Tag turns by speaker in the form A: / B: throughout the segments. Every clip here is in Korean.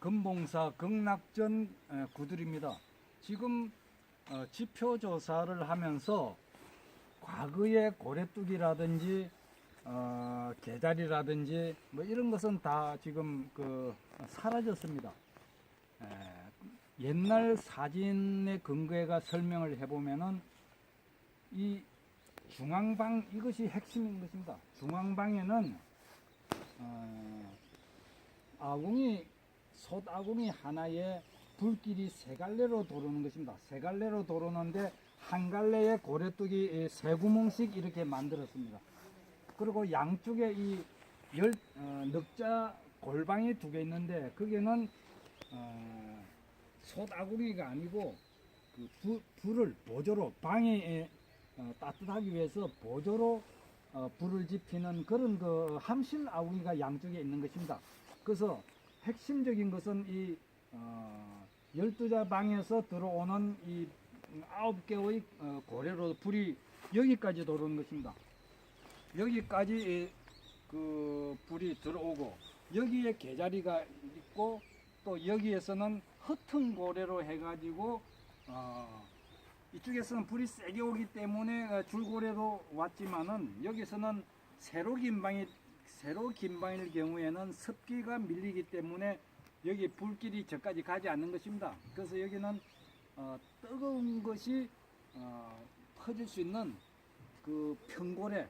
A: 금봉사 극락전 에, 구들입니다. 지금 어, 지표 조사를 하면서 과거의 고래뚝이라든지 어, 개자리라든지 뭐 이런 것은 다 지금 그 사라졌습니다. 에, 옛날 사진의 근거에가 설명을 해보면은 이 중앙방 이것이 핵심인 것입니다. 중앙방에는 어, 아궁이 솥아궁이 하나에 불길이 세 갈래로 도르는 것입니다. 세 갈래로 도르는데 한 갈래에 이세 구멍씩 이렇게 만들었습니다. 그리고 양쪽에 이 열, 어, 넉자 골방이 두 개 있는데 거기는 어, 솥아궁이가 아니고 그 불, 불을 보조로 방에 어, 따뜻하기 위해서 보조로 어, 불을 지피는 그런 그 함실 아궁이가 양쪽에 있는 것입니다. 그래서 핵심적인 것은 이 어, 12자 방에서 들어오는 이 아홉 개의 어, 고래로 불이 여기까지 들어오는 것입니다. 여기까지 이, 그 불이 들어오고 여기에 개자리가 있고 또 여기에서는 허튼 고래로 해가지고 어, 이쪽에서는 불이 세게 오기 때문에 어, 줄고래도 왔지만은 여기서는 세로 긴 방이 세로 긴 방일 경우에는 습기가 밀리기 때문에 여기 불길이 저까지 가지 않는 것입니다. 그래서 여기는 어, 뜨거운 것이 어, 퍼질 수 있는 그 평고래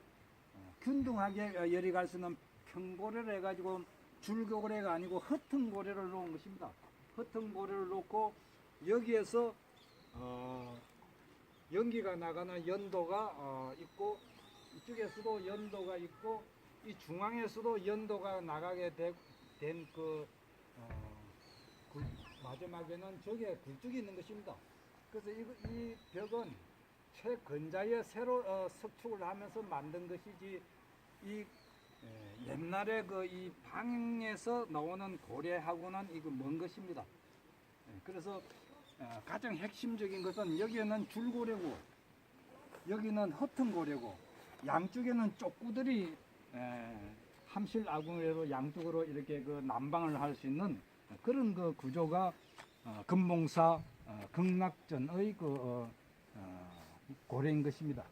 A: 어, 균등하게 어, 열이 갈 수 있는 평고래를 해가지고 줄고래가 아니고 허튼 고래를 놓은 것입니다. 허튼 고래를 놓고 여기에서 어, 연기가 나가는 연도가 어, 있고 이쪽에서도 연도가 있고 이 중앙에서도 연도가 나가게 된그 어, 굴- 마지막에는 저게 굴뚝이 있는 것입니다. 그래서 이, 이 벽은 최근자에 새로 어, 석축을 하면서 만든 것이지 이 에, 옛날에 그 이 방에서 나오는 고래하고는 이거 먼 것입니다. 예, 그래서 어, 가장 핵심적인 것은 여기에는 줄고래고 여기는 허튼 고래고 양쪽에는 쪽구들이 에, 함실 아궁이로 양쪽으로 이렇게 그 난방을 할 수 있는 그런 그 구조가 어, 금봉사 어, 극락전의 그 어, 어, 고래인 것입니다.